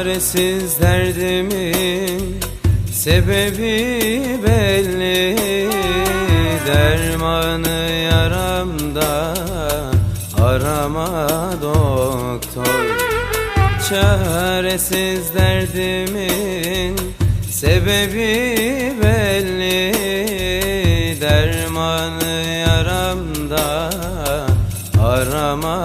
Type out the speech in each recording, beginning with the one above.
Çaresiz derdimin sebebi belli. Dermanı yaramda arama doktor. Çaresiz derdimin sebebi belli. Dermanı yaramda arama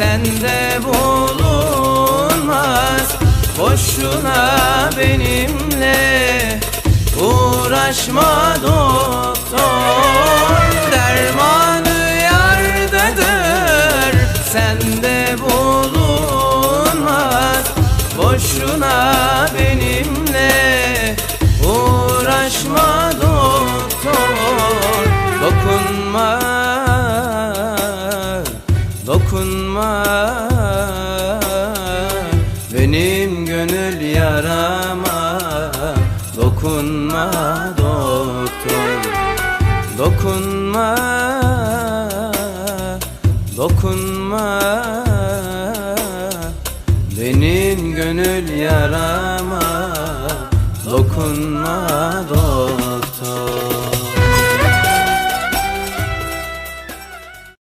sende bulunmaz. Boşuna benimle uğraşma doktor. Dermanı yardadır sende bulunmaz. Boşuna benimle uğraşma doktor dokunma. Benim gönül yarama. Dokunma doktor. Dokunma, dokunma. Benim gönül yarama. Dokunma doktor